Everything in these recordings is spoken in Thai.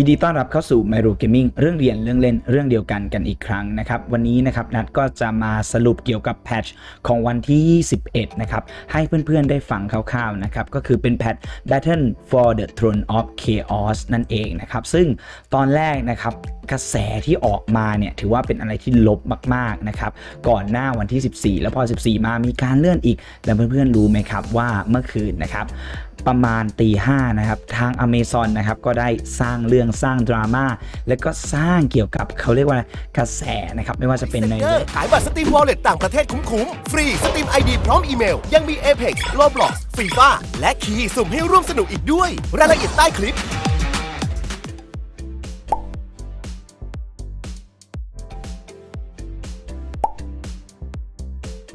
ยินดีต้อนรับเข้าสู่ m y r o Gaming เรื่องเรียนเรื่องเล่นเรื่องเดียวกันกันอีกครั้งนะครับ วันนี้นะครับนัดก็จะมาสรุปเกี่ยวกับแพทช์ของวันที่ 21 นะครับ ให้เพื่อนๆได้ฟังคร่าวๆนะครับ ก็คือเป็นแพทช์ Battle for the Throne of Chaos นั่นเองนะครับ ซึ่งตอนแรกนะครับกระแสที่ออกมาเนี่ยถือว่าเป็นอะไรที่ลบมากๆนะครับ ก่อนหน้าวันที่ 14 แล้วพอ 14 มามีการเลื่อนอีก แล้วเพื่อนๆรู้ไหมครับว่าเมื่อคืนนะครับ ประมาณตีห้านะครับทางอเมซอนนะครับก็ได้สร้างเรื่องสร้างดราม่าแล้วก็สร้างเกี่ยวกับเขาเรียกว่ากระแสนะครับไม่ว่าจะเป็นในเกอร์ขายบัตรสตรีมวอลเล็ตต่างประเทศคุ้มๆฟรีสตรีมไอดีพร้อมอีเมล ยังมี Apex Roblox ฟรีฟ้าและคีย์สุ่มให้ร่วมสนุกอีกด้วย รายละเอียดใต้คลิป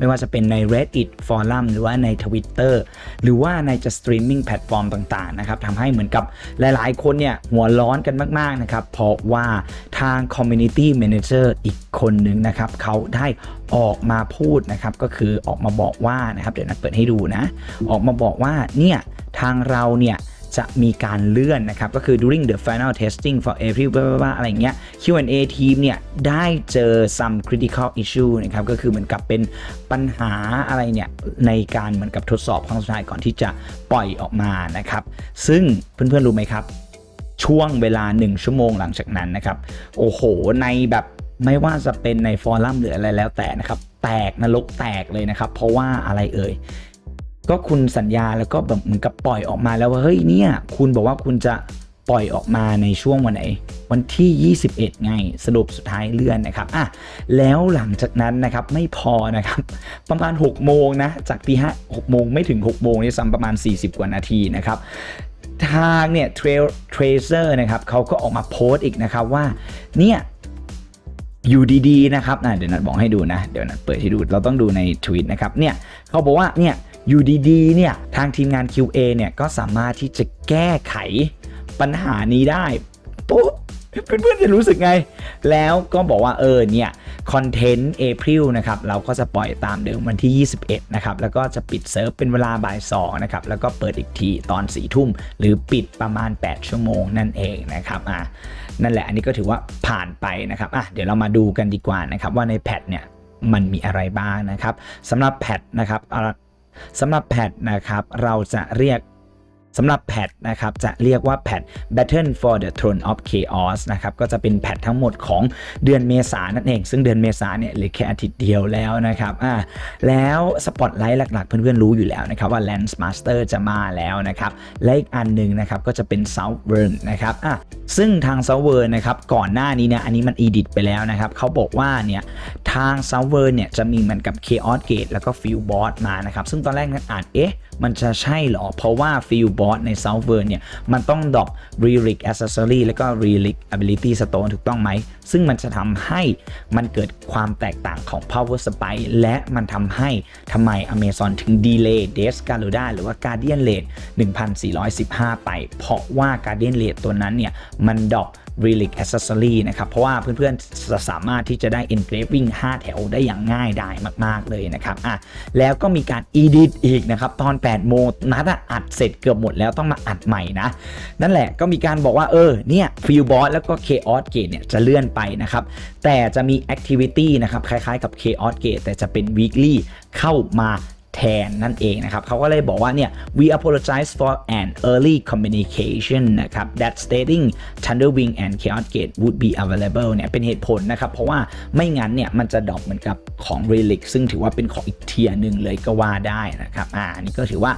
ไม่ว่าจะเป็นใน Reddit Forum หรือว่าใน Twitter หรือว่าในจะสตรีมมิ่งแพลตฟอร์มต่างๆนะครับทำให้เหมือนกับหลายๆ คนเนี่ยหัวร้อนกันมากๆนะครับเพราะว่าทาง Community Manager อีกคนหนึ่งนะครับเขาได้ออกมาพูดนะครับก็คือออกมาบอกว่านะครับเดี๋ยวนัดเปิดให้ดูนะ ออกมาบอกว่าเนี่ยทางเราเนี่ย จะมีการเลื่อนนะครับ ก็คือ during the final testing for April บลาบลาอะไรเงี้ย Q&A ทีมเนี่ย ได้เจอ some critical issue นะครับ ก็คือเหมือนกับเป็นปัญหาอะไรเนี่ย ในการเหมือนกับทดสอบครั้งสุดท้ายก่อนที่จะปล่อยออกมานะครับ ซึ่งเพื่อนๆรู้ไหมครับ ช่วงเวลา 1 ชั่วโมงหลังจากนั้นนะครับ โอ้โห ในแบบไม่ว่าจะเป็นในฟอรัมหรืออะไรแล้วแต่นะครับ แตกนรกแตกเลยนะครับ เพราะว่าอะไรเอ่ย ก็คุณสัญญาแล้วก็แบบเหมือนกับปล่อยออกมาแล้วว่าเฮ้ยเนี่ย คุณบอกว่าคุณจะปล่อยออกมาในช่วงวันไหน วันที่ 21 ไง สรุปสุดท้ายเลื่อนนะครับอะแล้วหลังจากนั้นนะครับไม่พอนะครับ ประมาณ 6 โมงนะ จากตีห้า6โมงไม่ถึง 6 โมงนี่ซ้ำประมาณ 40 กว่านาทีนะครับทางเนี่ยเทรลเทรเซอร์นะครับเขาก็ออกมาโพสต์อีกนะครับว่าเนี่ยอยู่ดีๆนะครับนะเดี๋ยวนัดบอกให้ดูนะ เดี๋ยวนัดเปิดให้ดูเราต้องดูในทวิตนะครับเนี่ยเขาบอกว่าเนี่ย อยู่ดีๆเนี่ยทางทีมงาน QA เนี่ยก็สามารถที่จะแก้ไขปัญหานี้ได้ปุ๊บเพื่อนๆจะรู้สึกไง แล้วก็บอกว่าเออเนี่ยคอนเทนต์ April นะครับเราก็จะปล่อยตามเดิมวันที่ 21 นะครับ แล้วก็จะปิดเซิร์ฟเป็นเวลาบ่าย2นะครับ แล้วก็เปิดอีกทีตอน4ทุ่ม หรือปิดประมาณ 8 ชั่วโมงนั่นเองนะครับอะนั่นแหละอันนี้ก็ถือว่าผ่านไปนะครับอะเดี๋ยวเรามาดูกันดีกว่านะครับว่าในแพทเนี่ยมันมีอะไรบ้างนะครับสำหรับแพทนะครับ สำหรับแพทนะครับเราจะเรียก สำหรับแพทนะครับจะเรียกว่าแพท Battle for the Throne of Chaos นะครับก็จะเป็นแพททั้งหมดของเดือนเมษายนนั่นเอง ซึ่งเดือนเมษายนเนี่ยเหลือแค่อาทิตย์เดียวแล้วนะครับอ่าแล้วสปอตไลท์หลักๆ เพื่อนๆรู้อยู่แล้วนะครับว่า Lance Master จะมาแล้วนะครับและอีกอันหนึ่งนะครับก็จะเป็น Southern นะครับอะซึ่งทาง Southern นะครับก่อนหน้านี้เนี่ยอันนี้มัน edit ไปแล้วนะครับเขาบอกว่าเนี่ยทาง Southern เนี่ยจะมีเหมือนกับ Chaos Gate แล้วก็ Field Boss มานะครับซึ่งตอนแรกนักอ่านเอ๊ะมันจะใช่เหรอ เพราะว่า Field Boss ใน Southern เนี่ย มันต้องดรอป Relic Accessory แล้วก็ Relic Ability Stone ถูกต้องไหม ซึ่งมันจะทำให้มันเกิดความแตกต่างของ Power Spike และมันทำให้ทำไม Amazon ถึง Delay d e s c a l u d a หรือว่า Guardian Rate 1415 ไป เพราะว่า Guardian Rate ตัวนั้นเนี่ย มันดรอป Relic Accessory นะครับ เพราะว่าเพื่อนๆจะสามารถที่จะได้ Engraving 5 แถวได้อย่างง่ายดายมาก ๆ เลยนะครับอะแล้วก็มีการ Edit อีกนะครับ ตอน 8 โมงนัดอะอัดเสร็จเกือบหมดแล้วต้องมาอัดใหม่นะ นั่นแหละก็มีการบอกว่าเออเนี่ย Field Boss แล้วก็ Chaos Gate เนี่ยจะเลื่อนไปนะครับ แต่จะมี Activity นะครับ คล้ายๆกับ Chaos Gate แต่จะเป็น Weekly เข้ามา แทนนั่นเองนะครับเขาก็เลยบอกว่าเนี่ย we apologize for an early communication นะครับ that stating Thunderwing and Chaos Gate would be available เนี่ยเป็นเหตุผลนะครับ เพราะว่าไม่งั้นเนี่ยมันจะดรอปเหมือนกับของ Relic ซึ่งถือว่าเป็นของอีกเทียร์หนึ่งเลยก็ว่าได้นะครับอ่านี่ก็ถือว่า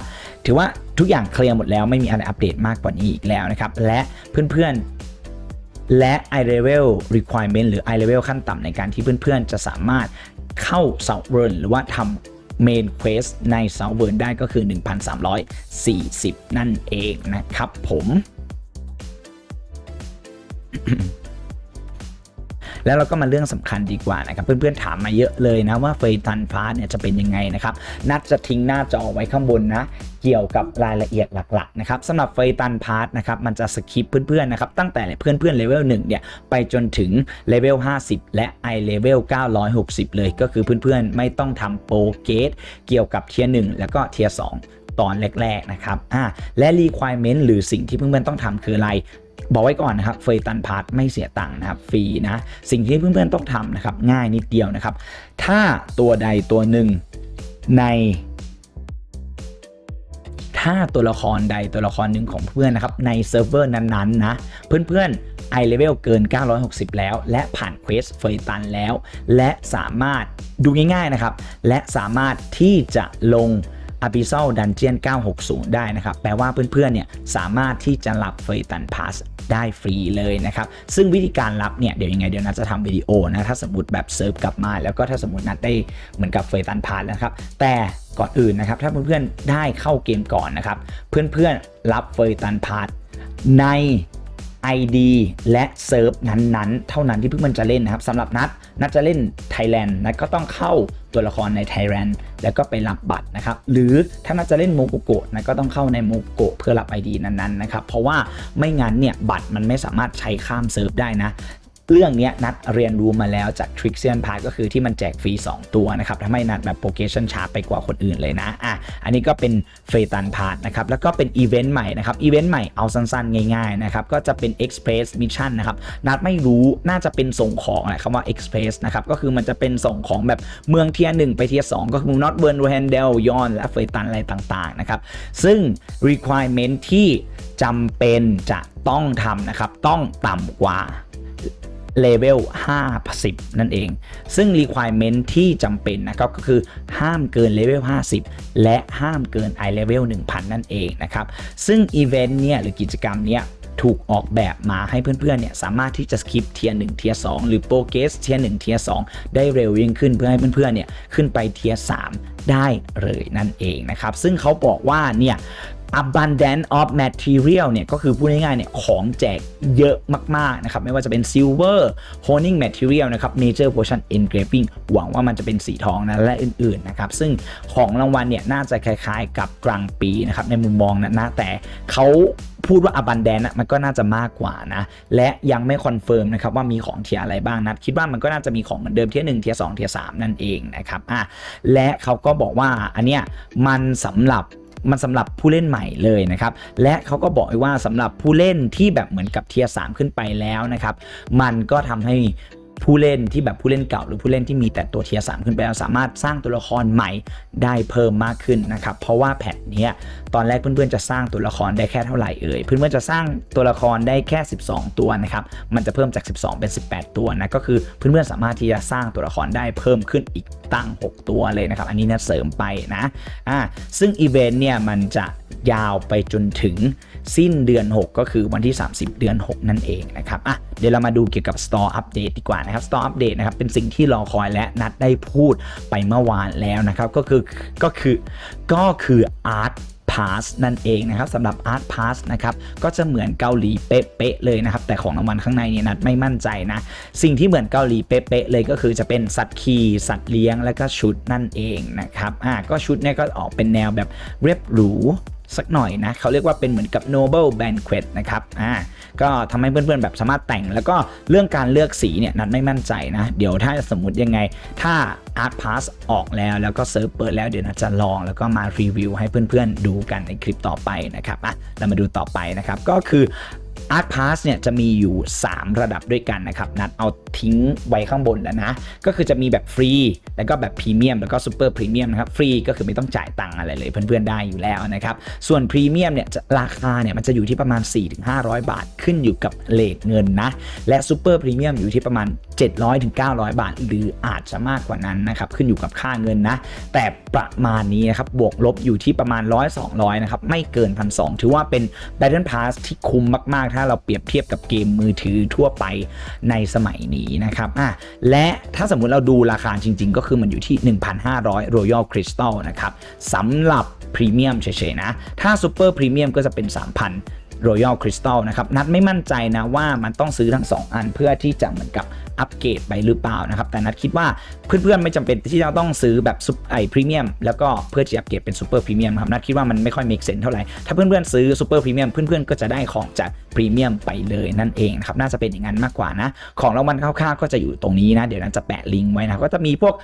ถือว่าทุกอย่างเคลียร์หมดแล้วไม่มีอะไรอัปเดตมากกว่านี้อีกแล้วนะครับ และเพื่อนๆและ i level requirement หรือ i level ขั้นต่ำในการที่เพื่อนๆ จะสามารถเข้า Southern หรือว่าทำ เมนเควสในเซาเวิร์ได้ก็คือ 1,340 นั่นเองนะครับผม แล้วเราก็มาเรื่องสำคัญดีกว่านะครับเพื่อนๆถามมาเยอะเลยนะว่าเฟยตันฟาสเนี่ยจะเป็นยังไงนะครับนัดจะทิ้งหน้าจอไว้ข้างบนนะเกี่ยวกับรายละเอียดหลักๆนะครับสำหรับเฟยตันพาร์ทนะครับมันจะสคิปเพื่อนๆนะครับตั้งแต่เพื่อนๆเลเวล1เนี่ยไปจนถึงเลเวล50 และ i เลเวล960 เลยก็คือเพื่อนๆไม่ต้องทำโปรเกตเกี่ยวกับเทียร์1แล้วก็เทียร์2ตอนแรก ๆ นะครับ อ่า และ requirement หรือสิ่งที่เพื่อนๆต้องทำคืออะไร บอกไว้ก่อนนะครับเฟยตันพาร์ทไม่เสียตังค์นะครับฟรีนะสิ่งที่เพื่อนๆต้องทำนะครับง่ายนิดเดียวนะครับ ถ้าตัวใดตัวหนึ่งใน ถ้าตัวละครใดตัวละครหนึ่งของเพื่อนนะครับในเซิร์ฟเวอร์นั้นๆนะเพื่อนๆ i level เกิน 960 แล้ว และผ่านเควสเฟยตันแล้ว และสามารถดูง่ายๆนะครับ และสามารถที่จะลง a b y s s a l Dungeon 960 ได้นะครับ แปลว่าเพื่อนๆเนี่ยสามารถที่จะรับเฟยตันพาสได้ฟรีเลยนะครับ ซึ่งวิธีการรับเนี่ย เดี๋ยวยังไงเดี๋ยวนัดจะทำวิดีโอนะ ถ้าสมมติแบบเซิร์ฟกลับมา แล้วก็ถ้าสมมตินัดได้เหมือนกับเฟยตันพาสแล้วครับ แต่ก่อนอื่นนะครับ ถ้าเพื่อนๆได้เข้าเกมก่อนนะครับ เพื่อนๆรับเฟยตันพาสใน ID และเซิร์ฟนั้นๆ เท่านั้นที่เพิ่งมันจะเล่นนะครับสำหรับนัดนัดจะเล่นไทยแลนด์นัดก็ต้องเข้าตัวละครในไทยแลนด์แล้วก็ไปรับบัตรนะครับ หรือถ้านัดจะเล่นโมโกโกะนัดก็ต้องเข้าในโมโกโกะเพื่อรับ ID นั้นๆนะครับ เพราะว่าไม่งั้นเนี่ยบัตรมันไม่สามารถใช้ข้ามเซิร์ฟได้นะ เรื่องนี้นัดเรียนรู้มาแล้วจาก t r i x i a n p a s s ก็คือที่มันแจกฟรี 2 ตัวนะครับทำให้นัดแบบโปรเกชันช้าไปกว่าคนอื่นเลยนะอะอันนี้ก็เป็นเฟตันพาร์นะครับแล้วก็เป็นอีเวนต์ใหม่นะครับอีเวนต์ใหม่เอาสั้นๆ ง่ายๆนะครับก็จะเป็น Express Mission นะครับนัดไม่รู้น่าจะเป็นส่งของแหละคำว่า Express นะครับก็คือมันจะเป็นส่งของแบบเมืองเทียร์หนึ่งไปเทียร์สองก็คือ Not Burn r a n d e l ยอนและเฟตันอะไรต่างๆนะครับซึ่ง requirement ที่จำเป็นจะต้องทำนะครับต้องต่ำกว่า เลเวล50 นั่นเอง ซึ่ง requirement ที่จำเป็นนะครับก็คือห้ามเกินเลเวล50 และห้ามเกิน i level 1000 นั่นเองนะครับ ซึ่งอีเวนต์เนี่ยหรือกิจกรรมเนี้ยถูกออกแบบมาให้เพื่อนๆ เนี่ยสามารถที่จะสกิปเทียร์1เทียร์2หรือโปรเกสเทียร์1เทียร์2ได้เร็วยิ่งขึ้นเพื่อให้เพื่อนๆ เนี่ยขึ้นไปเทียร์3 ได้เลยนั่นเองนะครับ ซึ่งเขาบอกว่าเนี่ย abundance of material เนี่ยก็คือพูดง่ายๆเนี่ยของแจกเยอะมากๆนะครับ ไม่ว่าจะเป็น silver honing material นะครับ major portion engraving หวังว่ามันจะเป็นสีทองนะ และอื่นๆนะครับ ซึ่งของรางวัลเนี่ยน่าจะคล้ายๆกับกลางปีนะครับ ในมุมมองนะนะแต่เขา พูดว่า abundant อะมันก็น่าจะมากกว่านะ และยังไม่คอนเฟิร์มนะครับว่ามีของเทียอะไรบ้างนะคิดว่ามันก็น่าจะมีของเหมือนเดิมเทียหนึ่งเทียสองเทียสามนั่นเองนะครับอะและเขาก็บอกว่าอันเนี้ยมันสำหรับมันสำหรับผู้เล่นใหม่เลยนะครับ และเขาก็บอกว่าสำหรับผู้เล่นที่แบบเหมือนกับเทียร์สขึ้นไปแล้วนะครับ มันก็ทำให้ ผู้เล่นที่แบบผู้เล่นเก่าหรือผู้เล่นที่มีแต่ตัวเทียร์สขึ้นไปแล้วสามารถสร้างตัวละครใหม่ได้เพิ่มมากขึ้นนะครับเพราะว่าแพทเนี้ยตอนแรกเพื่อนๆจะสร้างตัวละครได้แค่เท่าไหร่เอ่ยเพื่อนๆจะสร้างตัวละครได้แค่ 12 ตัวนะครับมันจะเพิ่มจาก 12 เป็น 18 ตัวนะก็คือเพื่อนๆสามารถที่จะสร้างตัวละครได้เพิ่มขึ้นอีกตั้ง 6 ตัวเลยนะครับอันนี้นะเสริมไปนะอ่าซึ่งอีเวนต์เนี่ยมันจะยาวไปจนถึงสิ้นเดือน 6 ก็คือวันที่ 30 เดือน 6 นั่นเองนะครับอะเดี๋ยวเรามาดูเกี่ยวกับ Store Update ดีกว่านะครับ Store Update นะครับเป็นสิ่งที่รอคอยและนัดได้พูดไปเมื่อวานแล้วนะครับก็คือก็คือก็คือ Art Pass นั่นเองนะครับสำหรับ Art Pass นะครับก็จะเหมือนเกาหลีเป๊ะๆเลยนะครับแต่ของรางวัลข้างในเนี่ยนัดไม่มั่นใจนะสิ่งที่เหมือนเกาหลีเป๊ะๆเลยก็คือจะเป็นสัตว์ขี่สัตว์เลี้ยงและก็ชุดนั่นเองนะครับอ่าก็ชุดเนี่ยก็ออกเป็นแนวแบบเรียบหรู สักหน่อยนะเขาเรียกว่าเป็นเหมือนกับ Noble Banquet นะครับอ่าก็ทำให้เพื่อนๆแบบสามารถแต่ง แล้วก็เรื่องการเลือกสีเนี่ยนัดไม่มั่นใจนะ เดี๋ยวถ้าสมมุติยังไงถ้า Art Pass ออกแล้วแล้วก็เซิร์ฟเปิดแล้วเดี๋ยวนัดจะลองแล้วก็มารีวิวให้เพื่อนๆดูกันในคลิปต่อไปนะครับอะเรามาดูต่อไปนะครับก็คือ Art Pass เนี่ยจะมีอยู่ 3 ระดับด้วยกันนะครับ นัดเอาทิ้งไว้ข้างบนแล้วนะ ก็คือจะมีแบบฟรี แล้วก็แบบพรีเมียม แล้วก็ซูเปอร์พรีเมียมนะครับ ฟรีก็คือไม่ต้องจ่ายตังค์อะไรเลย เพื่อนๆได้อยู่แล้วนะครับ ส่วนพรีเมียมเนี่ยราคาเนี่ยมันจะอยู่ที่ประมาณ 4-500 บาท ขึ้นอยู่กับเลทเงินนะ และซูเปอร์พรีเมียมอยู่ที่ประมาณ 700-900 บาท หรืออาจจะมากกว่านั้นนะครับ ขึ้นอยู่กับค่าเงินนะ แต่ประมาณนี้นะครับ บวกลบอยู่ที่ประมาณ 100-200นะครับ ไม่เกิน 1,200 ถือว่าเป็น Battle Pass ที่คุ้มมากๆถ้าเราเปรียบเทียบกับเกมมือถือทั่วไปในสมัยนี้นะครับอะและถ้าสมมุติเราดูราคาจริง ๆ ก็คือมันอยู่ที่ 1,500 Royal Crystal นะครับสำหรับพรีเมียมเฉยๆนะ ถ้า Super Premium ก็จะเป็น 3,000 Royal Crystal นะครับ นัดไม่มั่นใจนะว่ามันต้องซื้อทั้ง 2 อันเพื่อที่จะเหมือนกับอัปเกรดไปหรือเปล่านะครับ แต่นัดคิดว่าเพื่อนๆไม่จำเป็นที่จะต้องซื้อแบบซุปไอพรีเมียมแล้วก็เพื่อที่จะอัปเกรดเป็นซูเปอร์พรีเมียมครับ นัดคิดว่ามันไม่ค่อยมีเซนเท่าไหร่ ถ้าเพื่อนๆซื้อซูเปอร์พรีเมียมเพื่อนๆก็จะได้ของจาก พรีเมียมไปเลยนั่นเองนะครับน่าจะเป็นอย่างนั้นมากกว่านะของรางวัลคร่าวๆก็จะอยู่ตรงนี้นะ เดี๋ยวนั้นจะแปะลิงก์ไว้นะก็จะมีพวก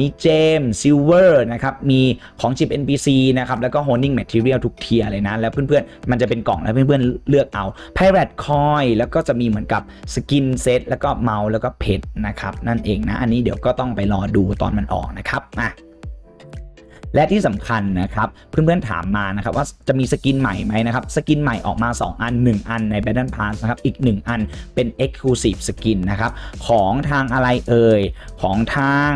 มีเจมซิลเวอร์นะครับมีของจิบ NPC นะครับแล้วก็ holding material ทุกเทียเลยนะ แล้วเพื่อนๆ มันจะเป็นกล่องแล้วเพื่อนๆ เลือกเอา Pirate Coin แล้วก็จะมีเหมือนกับสกินเซตแล้วก็เมาส์แล้วก็เพชรนะครับนั่นเองนะ อันนี้เดี๋ยวก็ต้องไปรอดูตอนมันออกนะครับอะ และที่สำคัญนะครับเพื่อนๆถามมานะครับว่าจะมีสกินใหม่ไหมนะครับสกินใหม่ออกมา 2 อัน 1 อันใน Battle Pass นะครับอีก 1 อันเป็น Exclusive Skin นะครับของทางอะไรเอ่ยของทาง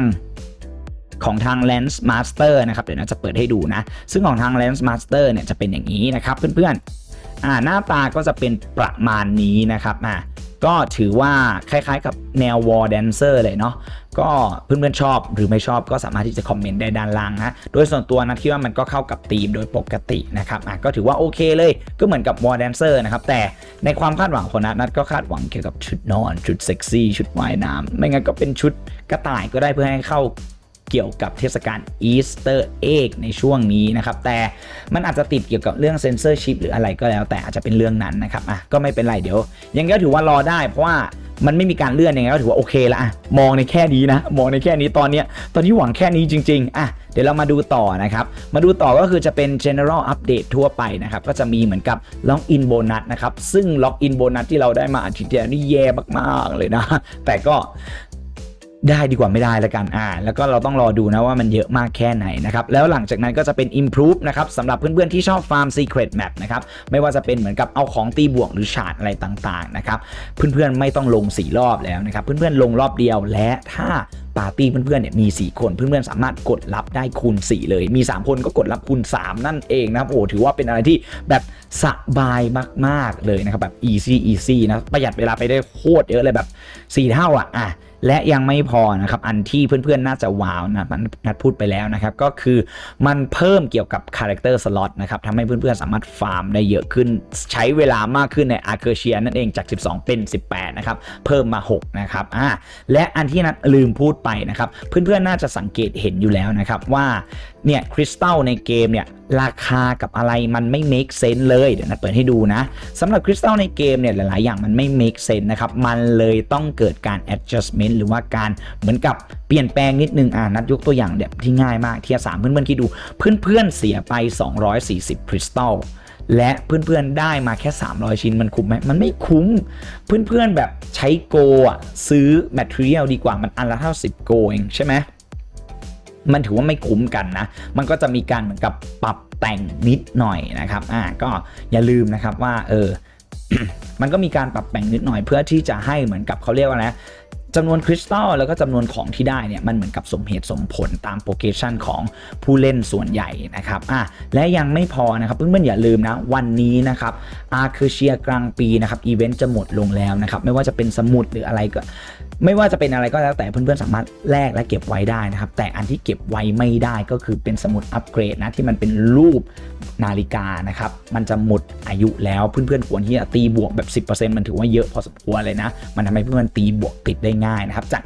ของทาง Lens Master นะครับเดี๋ยวนะจะเปิดให้ดูนะ ซึ่งของทาง Lens Master เนี่ยจะเป็นอย่างนี้นะครับเพื่อนๆอ่าหน้าตาก็จะเป็นประมาณนี้นะครับอ่า ก็ถือว่าคล้ายๆกับแนว War Dancer เลยเนาะก็เพื่อนๆชอบหรือไม่ชอบก็สามารถที่จะคอมเมนต์ได้ด้านล่างนะ โดยส่วนตัวนะคิดว่ามันก็เข้ากับธีมโดยปกตินะครับอะก็ถือว่าโอเคเลยก็เหมือนกับ War Dancer นะครับ แต่ในความคาดหวังของนัทนัทก็คาดหวังเกี่ยวกับชุดนอน ชุดเซ็กซี่ ชุดว่ายน้ำไม่งั้นก็เป็นชุดกระต่ายก็ได้เพื่อให้เข้า เกี่ยวกับเทศกาลอีสเตอร์เอ็กในช่วงนี้นะครับ แต่มันอาจจะติดเกี่ยวกับเรื่องเซนเซอร์ชิพหรืออะไรก็แล้วแต่อาจจะเป็นเรื่องนั้นนะครับอะก็ไม่เป็นไรเดี๋ยว ยังไงก็ถือว่ารอได้เพราะว่ามันไม่มีการเลื่อนยังไงก็ถือว่าโอเคละอะมองในแค่นี้นะ มองในแค่นี้ตอนเนี้ยตอนนี้หวังแค่นี้จริง ๆ อะ เดี๋ยวเรามาดูต่อนะครับ มาดูต่อก็คือจะเป็น general update ทั่วไปนะครับ ก็จะมีเหมือนกับ lock in bonus นะครับ ซึ่ง lock in bonus ที่เราได้มาอาทิตย์ที่แล้วนี่แย่มาก ๆ เลยนะ แต่ก็ ได้ดีกว่าไม่ได้ล้วกันอ่าแล้วก็เราต้องรอดูนะว่ามันเยอะมากแค่ไหนนะครับ แล้วหลังจากนั้นก็จะเป็น improve นะครับสำหรับเพื่อนๆที่ชอบ farm secret map นะครับ ไม่ว่าจะเป็นเหมือนกับเอาของตีบวกหรือฉาดอะไรต่างๆนะครับเพื่อนๆไม่ต้องลง 4 รอบแล้วนะครับ เพื่อนๆลงรอบเดียวและถ้าปาร์ตี้เพื่อนๆเนี่ยมี 4 คนเพื่อนๆสามารถกดรับได้คูณ 4 เลย มี 3 คนก็กดรับคูณ 3 นั่นเองนะครับโอ้ถือว่าเป็นอะไรที่แบบสบายมากๆเลยนะครับแบบ easy easy นะประหยัดเวลาไปได้โคตรเยอะเลยแบบ4เท่าอะอะ และยังไม่พอนะครับ อันที่เพื่อนๆน่าจะว้าวนะมันนัดพูดไปแล้วนะครับ ก็คือมันเพิ่มเกี่ยวกับคาแรคเตอร์สล็อตนะครับทำให้เพื่อนๆสามารถฟาร์มได้เยอะขึ้น ใช้เวลามากขึ้นในอาร์เคเชียนั่นเองจาก 12 เป็น 18 นะครับ เพิ่มมา 6 นะครับอ่าและอันที่นัดลืมพูดไปนะครับ เพื่อนๆน่าจะสังเกตเห็นอยู่แล้วนะครับว่า เนี่ยคริสตัลในเกมเนี่ยราคากับอะไรมันไม่ make sense เลยเดี๋ยวนัดเปิดให้ดูนะสำหรับคริสตัลในเกมเนี่ยหลาย ๆ อย่างมันไม่ make sense นะครับ มันเลยต้องเกิดการ adjustment หรือว่าการเหมือนกับเปลี่ยนแปลงนิดนึงอ่านัดยกตัวอย่างแบบที่ง่ายมากเทียสามเพื่อน ๆ คิดดู เพื่อน ๆ เสียไป 240คริสตัลและเพื่อนๆได้มาแค่ 300 ชิ้นมันคุ้มไหมมันไม่คุ้ม เพื่อนๆแบบใช้โกอะซื้อ material ดีกว่ามันอันละเท่า10โกเองใช่ไหม มันถือว่าไม่คุ้มกันนะ มันก็จะมีการเหมือนกับปรับแต่งนิดหน่อยนะครับ อ่า ก็อย่าลืมนะครับว่า เออ มันก็มีการปรับแต่งนิดหน่อย เพื่อที่จะให้เหมือนกับเขาเรียกว่าอะไรจำนวนคริสตัลแล้วก็จำนวนของที่ได้เนี่ยมันเหมือนกับสมเหตุสมผลตามโปรเกชันของผู้เล่นส่วนใหญ่นะครับอะและยังไม่พอนะครับเพื่อนๆอย่าลืมนะ วันนี้นะครับอาร์เคเชียกลางปีนะครับอีเวนต์จะหมดลงแล้วนะครับ ไม่ว่าจะเป็นสมุดหรืออะไรก็ ไม่ว่าจะเป็นอะไรก็แล้วแต่เพื่อนๆสามารถแลกและเก็บไว้ได้นะครับ แต่อันที่เก็บไว้ไม่ได้ก็คือเป็นสมุดอัปเกรดนะที่มันเป็นรูปนาฬิกานะครับ มันจะหมดอายุแล้วเพื่อนๆควรที่จะตีบวกแบบ 10%มันถือว่าเยอะพอสมควรเลยนะ มันทำให้เพื่อนๆตีบวกติดได้ง่ายนะครับ จาก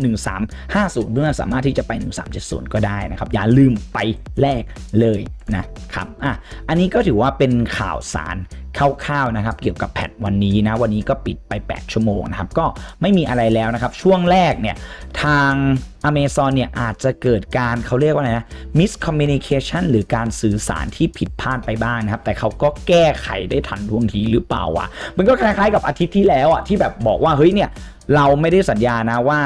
1350 เพื่อนๆสามารถที่จะไป 1370 ก็ได้นะครับ อย่าลืมไปแลกเลยนะครับอะอันนี้ก็ถือว่าเป็นข่าวสาร คร่าวๆนะครับ เกี่ยวกับแพทวันนี้นะ วันนี้ก็ปิดไป 8 ชั่วโมงนะครับ ก็ไม่มีอะไรแล้วนะครับ ช่วงแรกเนี่ย ทาง Amazon เนี่ยอาจจะเกิดการเขาเรียกว่าอะไรนะ miscommunication หรือการสื่อสารที่ผิดพลาดไปบ้างนะครับ แต่เขาก็แก้ไขได้ทันท่วงทีหรือเปล่าวะมันก็คล้ายๆกับอาทิตย์ที่แล้วอะที่แบบบอกว่าเฮ้ยเนี่ยเราไม่ได้สัญญานะว่า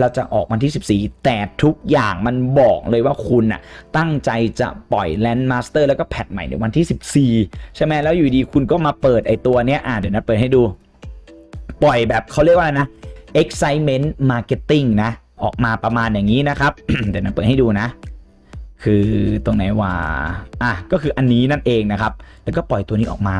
เราจะออกวันที่ 14 แต่ทุกอย่างมันบอกเลยว่าคุณน่ะตั้งใจจะปล่อย Land Master แล้วก็แพทใหม่ในวันที่ 14 ใช่ไหมแล้วอยู่ดีคุณก็มาเปิดไอตัวเนี้ยอ่าเดี๋ยวนัดเปิดให้ดู ปล่อยแบบเขาเรียกว่าอะไรนะ excitement marketing นะ ออกมาประมาณอย่างนี้นะครับ เดี๋ยวนัดเปิดให้ดูนะ คือตรงไหนว่าอะก็คืออันนี้นั่นเองนะครับ แล้วก็ปล่อยตัวนี้ออกมา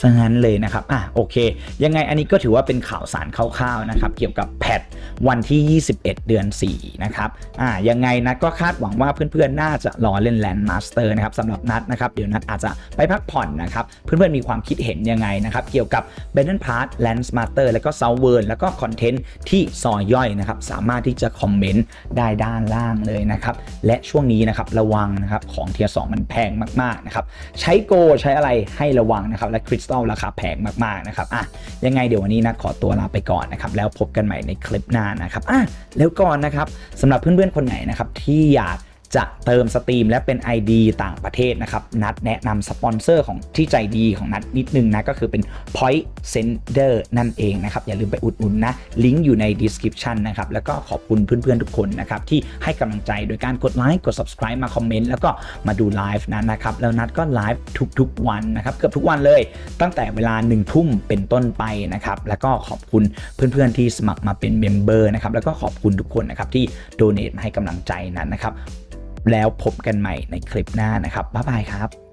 ซะงั้นเลยนะครับอะโอเค ยังไงอันนี้ก็ถือว่าเป็นข่าวสารคร่าวๆนะครับเกี่ยวกับแพทวันที่ 21 เดือน 4 นะครับอะยังไงนัดก็คาดหวังว่าเพื่อนๆ น่าจะรอเล่นแลนด์มาสเตอร์นะครับสำหรับนัดนะครับเดี๋ยวนัดอาจจะไปพักผ่อนนะครับ เพื่อนๆ มีความคิดเห็นยังไงนะครับ เกี่ยวกับ b e n n p a r t Land Smarter แล้วก็ s o u t h w e r n แล้วก็คอนเทนต์ที่ซอยย่อยนะครับสามารถที่จะคอมเมนต์ได้ด้านล่างเลยนะครับและช่วงนี้นะครับระวังนะครับของเทียร์สมันแพงมากๆนะครับใช้โกใช้อะไรให้ระวังนะครับและคริสตัลราคาแพงมากๆนะครับอะยังไงเดี๋ยววันนี้นะขอตัวลาไปก่อนนะครับแล้วพบกันใหม่ในคลิปหน้านะครับอะแล้วก่อนนะครับสำหรับเพื่อนๆคนไหนนะครับที่อยาก จะเติมสตรีมและเป็น ID ต่างประเทศนะครับ นัดแนะนำสปอนเซอร์ของที่ใจดีของนัดนิดนึงนะ ก็คือเป็น Point Sender นั่นเองนะครับ อย่าลืมไปอุดหนุนนะ ลิงก์อยู่ใน description นะครับ แล้วก็ขอบคุณเพื่อนๆทุกคนนะครับ ที่ให้กำลังใจโดยการกดไลค์กด subscribe มาคอมเมนต์แล้วก็มาดูไลฟ์นะนะครับ แล้วนัดก็ไลฟ์ทุกๆวันนะครับ เกือบทุกวันเลย ตั้งแต่เวลา1ทุ่มเป็นต้นไปนะครับ แล้วก็ขอบคุณเพื่อนๆที่สมัครมาเป็นเมมเบอร์นะครับแล้วก็ขอบคุณทุกคนนะครับที่โดเน a มาให้กำลังใจนั้นนะครับ แล้วพบกันใหม่ในคลิปหน้านะครับบ๊ายบายครับ